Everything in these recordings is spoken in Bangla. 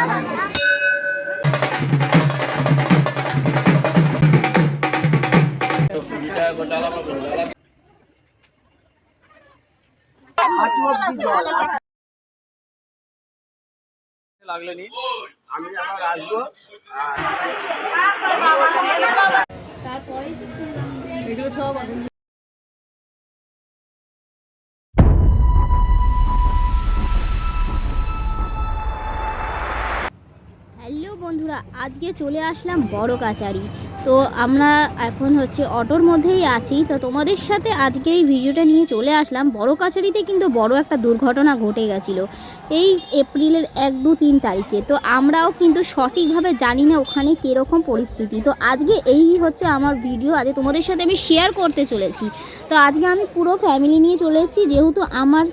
আমি আবার হ্যালো বন্ধুরা আজকে চলে আসলাম বড় কাচারি তো আমরা এখন হচ্ছে অটোর মধ্যেই আছি। তো তোমাদের সাথে আজকে এই ভিডিওটা নিয়ে চলে আসলাম। বড় কাচারিতে কিন্তু বড় একটা দুর্ঘটনা ঘটে গেছিল এই এপ্রিলের এক দু তিন তারিখে। তো আমরাও কিন্তু সঠিকভাবে জানি না ওখানে কীরকম পরিস্থিতি। তো আজকে এই হচ্ছে আমার ভিডিও। আজকে তোমাদের সাথে আমি শেয়ার করতে চলেছি। তো আজকে আমি পুরো ফ্যামিলি নিয়ে চলে এসেছি। যেহেতু আমার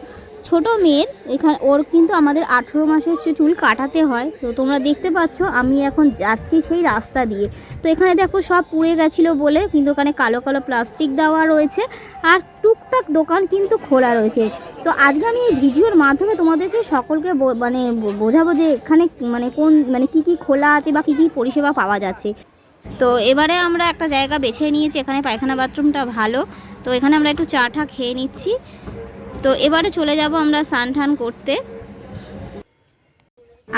ছোট মেয়ের এখানে ওর কিন্তু আমাদের আঠেরো মাসের চুল কাটাতে হয়, তো তোমরা দেখতে পাচ্ছ আমি এখন যাচ্ছি সেই রাস্তা দিয়ে। তো এখানে দেখো সব পুড়ে গেছিল বলে কিন্তু ওখানে কালো কালো প্লাস্টিক দেওয়া রয়েছে আর টুকটাক দোকান কিন্তু খোলা রয়েছে। তো আজকে আমি এই ভিডিওর মাধ্যমে তোমাদেরকে সকলকে মানে বোঝাবো যে এখানে মানে কোন মানে কি কি খোলা আছে বা কি কি পরিষেবা পাওয়া যাচ্ছে। তো এবারে আমরা একটা জায়গা বেছে নিয়েছি, এখানে পায়খানা বাথরুমটা ভালো। তো এখানে আমরা একটু চা টা খেয়ে নিচ্ছি। তো এবারে চলে যাব আমরা স্নান টান করতে।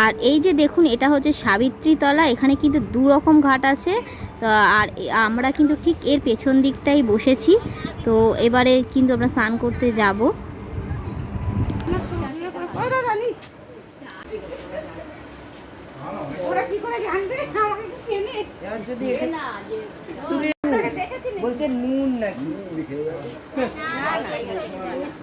আর এই যে দেখুন এটা হচ্ছে সাবিত্রীতলা এখানে কিন্তু দু রকম ঘাট আছে। তো আর আমরা কিন্তু ঠিক এর পেছন দিকটাই বসেছি। তো এবারে কিন্তু আমরা স্নান করতে যাব। বলছে নুন নাকি।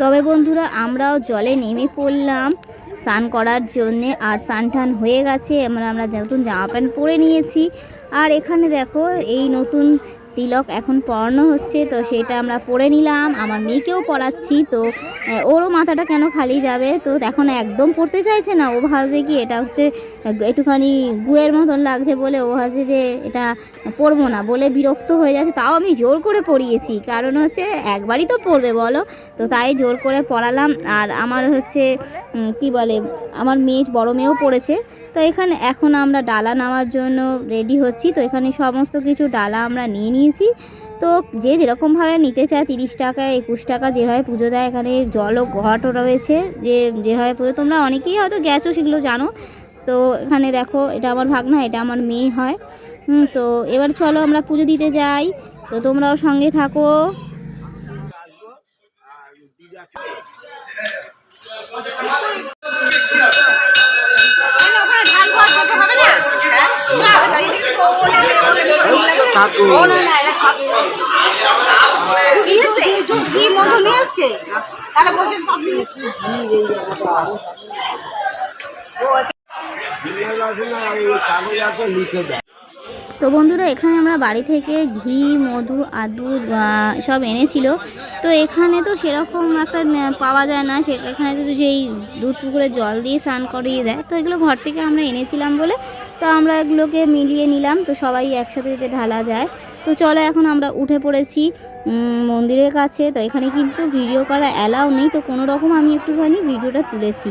তবে বন্ধুরা, আমরাও জলে নেমে পড়লাম স্নান করার জন্যে আর স্নান টান হয়ে গেছে। আমরা আমরা নতুন জামা প্যান্ট পরে নিয়েছি। আর এখানে দেখো, এই নতুন তিলক এখন পড়ানো হচ্ছে, তো সেটা আমরা পড়ে নিলাম। আমার মেয়েকেও পড়াচ্ছি, তো ওরও মাথাটা কেন খালি যাবে? তো এখন একদম পড়তে চাইছে না। ও ভাবছে কি, এটা হচ্ছে, একটুখানি গুয়ের মতন লাগছে বলে ও ভাবছে যে এটা পড়ব না বলে বিরক্ত হয়ে যাচ্ছে। তাও আমি জোর করে পড়িয়েছি। কারণ হচ্ছে, একবারই তো পড়বে বলো। তো তাই জোর করে পড়ালাম। আর আমার হচ্ছে কি বলে, আমার মেয়ে, বড় মেয়েও পড়েছে। তো এখানে এখন আমরা ডালা নেওয়ার জন্য রেডি হচ্ছি। তো এখানে সমস্ত কিছু ডালা আমরা নিয়ে নিয়েছি। তো যে যেরকমভাবে নিতে চায় তিরিশ টাকা, একুশ টাকা, যেভাবে পুজো দেয় এখানে জল ও ঘটও রয়েছে। যে যেভাবে পুজো, তোমরা অনেকেই হয়তো গেছো সেগুলো জানো। তো এখানে দেখো, এটা আমার ভাগনা, এটা আমার মেয়ে হয়। তো এবার চলো আমরা পুজো দিতে যাই। তো তোমরাও সঙ্গে থাকো। তো বন্ধুরা এখানে আমরা বাড়ি থেকে ঘি মধু আদু সব এনেছিল। তো এখানে তো সেরকম একটা পাওয়া যায় না। সে এখানে তো যেই দুধ পুকুরে জল দিয়ে স্নান করিয়ে দেয়। তো এগুলো ঘর থেকে আমরা এনেছিলাম বলে তো আমরা এগুলোকে মিলিয়ে নিলাম, তো সবাই একসাথে যেতে ঢালা যায়। তো চলো এখন আমরা উঠে পড়েছি মন্দিরের কাছে। তো এখানে কিন্তু ভিডিও করা অ্যালাউ নেই, তো কোনো রকম আমি একটুখানি ভিডিওটা তুলেছি।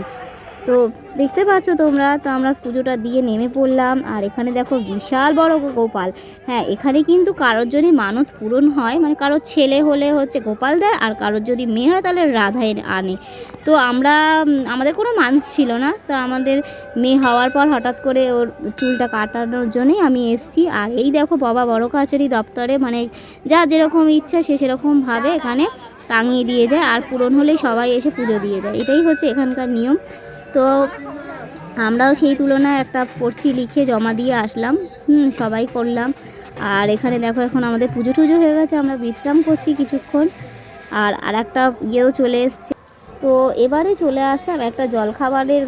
তো দেখতে পাচ্ছ তোমরা, তো আমরা পুজোটা দিয়ে নেমে পড়লাম, আর এখানে দেখো বিশাল বড় গোপাল। হ্যাঁ এখানে কিন্তু কারোর যদি মানত পূরণ হয় মানে কারোর ছেলে হলে হচ্ছে গোপাল দেয়, আর কারোর যদি মেয়ে হয় তাহলে রাধা আনে। তো আমরা আমাদের কোনো মানুষ ছিল না, তো আমাদের মেয়ে হওয়ার পর হঠাৎ করে ওর চুলটা কাটানোর জন্যই আমি এসছি। আর এই দেখো বাবা বড় কাছারি দপ্তরে মানে যা যেরকম ইচ্ছা সে সেরকমভাবে এখানে টাঙিয়ে দিয়ে যায়, আর পূরণ হলেই সবাই এসে পুজো দিয়ে যায়। এটাই হচ্ছে এখানকার নিয়ম। তো আমরাও সেই তুলনায় একটা পড়ছি, লিখে জমা দিয়ে আসলাম। হুম, সবাই করলাম। আর এখানে দেখো, এখন আমাদের পুজো টুজো হয়ে গেছে, আমরা বিশ্রাম করছি কিছুক্ষণ। আর আর একটা ইয়েও চলে এসছে। তো এবারে চলে আসলাম একটা জলখাবারের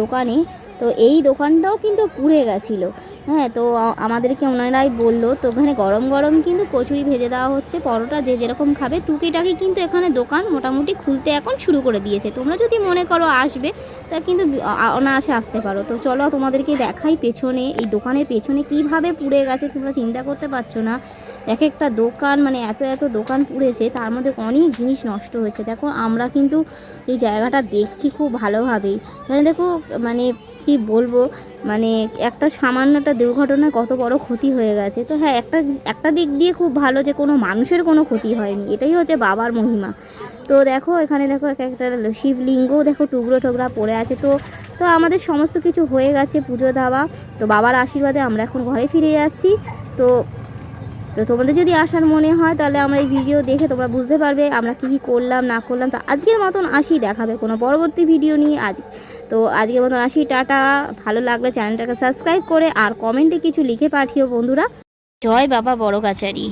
দোকানে। তো এই দোকানটাও কিন্তু পুড়ে গেছিল। হ্যাঁ তো আমাদেরকে ওনারাই বলল, তো ওখানে গরম গরম কিন্তু কচুরি ভেজে দেওয়া হচ্ছে, পরোটা যে যেরকম খাবে। টুকিটাকি কিন্তু এখানে দোকান মোটামুটি খুলতে এখন শুরু করে দিয়েছে। তোমরা যদি মনে করো আসবে, তা কিন্তু অনায়াসে আসতে পারো। তো চলো তোমাদেরকে দেখাই পেছনে, এই দোকানের পেছনে কীভাবে পুড়ে গেছে, তোমরা চিন্তা করতে পারছ না। এক একটা দোকান মানে এত এত দোকান পুড়েছে, তার মধ্যে অনেক জিনিস নষ্ট হয়েছে। দেখো, আমরা কিন্তু এই জায়গাটা দেখছি খুব ভালোভাবেই এখানে দেখো মানে কি বলব মানে একটা সামান্য একটা দুর্ঘটনায় কত বড় ক্ষতি হয়ে গেছে। তো হ্যাঁ একটা একটা দিক দিয়ে খুব ভালো যে কোনো মানুষের কোনো ক্ষতি হয়নি, এটাই হচ্ছে বাবার মহিমা। তো দেখো, এখানে দেখো এক একটা শিবলিঙ্গও দেখো টুকরো টুকরা পড়ে আছে। তো তো আমাদের সমস্ত কিছু হয়ে গেছে পুজো দেওয়া। তো বাবার আশীর্বাদে আমরা এখন ঘরে ফিরে যাচ্ছি। তো তো তোমাদের যদি আসার মনে হয়, তাহলে আমরা এই ভিডিও দেখে তোমরা বুঝতে পারবে আমরা কী কী করলাম, না করলাম। তো আজকের মতন আসি দেখাবে কোনো পরবর্তী ভিডিও নিয়ে আজ। তো আজকের মতন আসি, টাটা। ভালো লাগলে চ্যানেলটাকে সাবস্ক্রাইব করে আর কমেন্টে কিছু লিখে পাঠিও বন্ধুরা। জয় বাবা বড় কাছারি